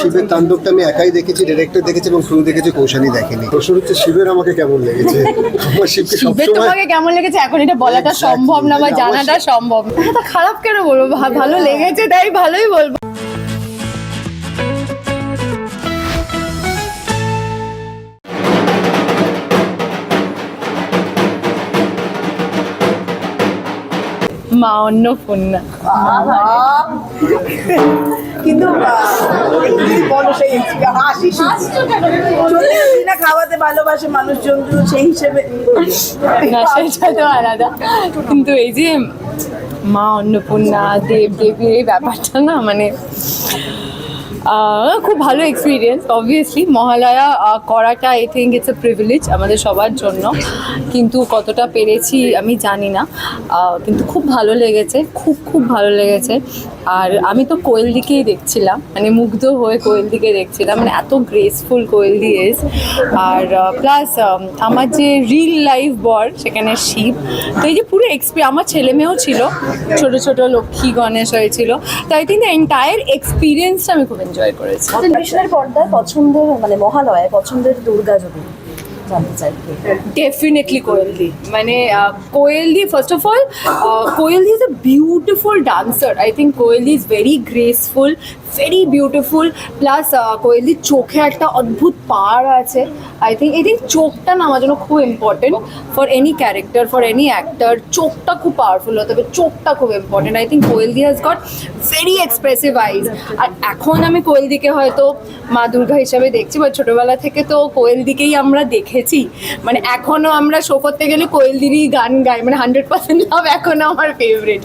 শিবের তাণ্ডবটা আমি একাই দেখেছি ডিরেক্টর দেখেছি এবং ক্রু দেখেছি কৌশানি দেখেনি। প্রশ্ন হচ্ছে শিবের আমাকে কেমন লেগেছে? আমার শিবকে শিবের তোমাকে কেমন লেগেছে? এখন এটা বলাটা সম্ভব না বা জানাটা সম্ভব না। হ্যাঁ খারাপ কেন বলব? ভালো লেগেছে তাই ভালোই বলব। মা না কিন্তু না খাওয়াতে ভালোবাসে মানুষজন সেই হিসেবে। না সেটা তো আলাদা। কিন্তু এই যে মা অন্নপূর্ণা দেব দেবীর এই ব্যাপারটা না মানে খুব ভালো এক্সপিরিয়েন্স অবভিয়াসলি মহালয়া করাটা I think it's a privilege আমাদের সবার জন্য। কিন্তু কতটা পেরেছি আমি জানি না। কিন্তু খুব ভালো লেগেছে, খুব খুব ভালো লেগেছে। আর আমি তো কোয়েল দিকেই দেখছিলাম মানে মুগ্ধ হয়ে কোয়েল দিকে দেখছিলাম মানে এত গ্রেসফুল কোয়েল দিয়ে আর প্লাস আমার যে রিল লাইফ বর, সেখানে শিব। তো এই যে পুরো এক্সপি আমার ছেলে মেয়েও ছিল, ছোট ছোট লক্ষ্মী গণেশ হয়েছিল। তো আই থিঙ্ক এন্টায়ার এক্সপিরিয়েন্সটা আমি খুব এনজয় করেছি। পর্দায় পছন্দের মানে মহালয়ায় পছন্দের দুর্গা যদি জানতে চাই। ডেফিনেটলি কোয়েলদি মানে কোয়েলদি first of all কোয়েলদি is a beautiful dancer I think কোয়েলদি is very graceful very beautiful plus কোয়েলদির চোখে একটা অদ্ভুত পাওয়ার আছে। আই থিঙ্ক এই থিঙ্ক চোখটা না, আমার জন্য খুব important for any character for any actor চোখটা খুব পাওয়ারফুল হতে হবে। চোখটা খুব important I think কোয়েলদি has got very expressive eyes আর এখন আমি কোয়েলদিকে হয়তো মা দুর্গা হিসাবে দেখছি বা ছোটবেলা থেকে তো কোয়েলদিকেই আমরা দেখেছি মানে এখনও আমরা শো করতে গেলে কোয়েলদিরই গান গাই মানে হান্ড্রেড পার্সেন্ট লাভ এখনও আমার ফেভারিট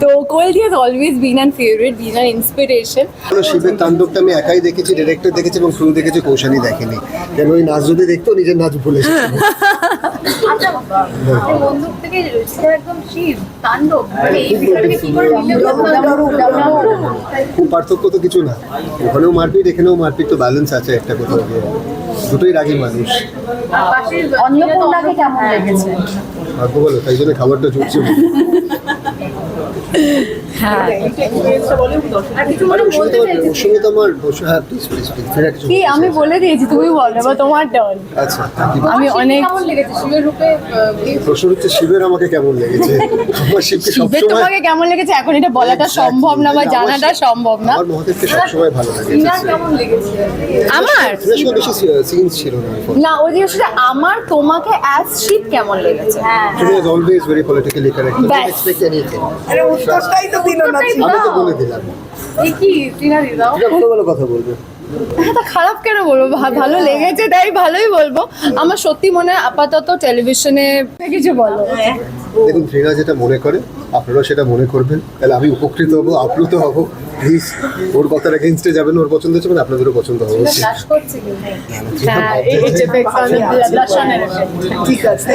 তো কোয়েলদি has always been an favourite been an inspiration শিবের তাণ্ডবটা আমি একাই দেখেছি ডিরেক্টর দেখেছি এবং ক্রু দেখেছি কৌশানি দেখেনি। কেন ওই নাচ যদি দেখতো নিজের নাচ ভুলে। বন্দুক থেকে একদম শিব তাণ্ডব মানে এই বিষয়টাকে কি করে পার্থক্য তো কিছু না। ওখানেও মারপিট এখানেও মারপিট তো ব্যালেন্স আছে একটা কোথাও গিয়ে। দুটোই রাগী মানুষ। অন্নপূর্ণাকে কেমন লেগেছে? ভাগ্য বলো তাই জন্য খাবারটা জুটছে। কি আমি বলে দিয়েছি তুমি বলো বা তোমার টার্ন আচ্ছা আমি অনেক প্রশ্ন হচ্ছে শিবের আমাকে কেমন লেগেছে? আমার শিবকে শিবের তোমাকে কেমন লেগেছে? এখন এটা বলাটা সম্ভব না বা আমার জানাটা সম্ভব না। আমার মহাদেবকে সবসময় ভালো লাগে আমার? বেশি সিনস ছিল না না ওই যে আমার তোমাকে অ্যাজ শিপ কেমন লেগেছে. Don't উত্তরটাই তো দিল না আমি তো বলে দিলাম। কি টিনা দিদাও ভালো ভালো কথা বলবে। হ্যাঁ তা খারাপ কেন বলব? ভালো লেগেছে তাই ভালোই বলব। আমার সত্যি মনে হয় আপাতত টেলিভিশনে কিছু বলো। দেখুন ফ্রেনা যেটা মনে করে আপনারাও সেটা মনে করবেন। তাহলে আমি উপকৃত হব আপ্লুত হব। প্লিজ ওর কথার এগেনস্টে যাবেন ওর পছন্দ হচ্ছে মানে আপনাদেরও পছন্দ হবে হ্যাঁ এই- এই যে effects on the blush on her effect। ঠিক আছে।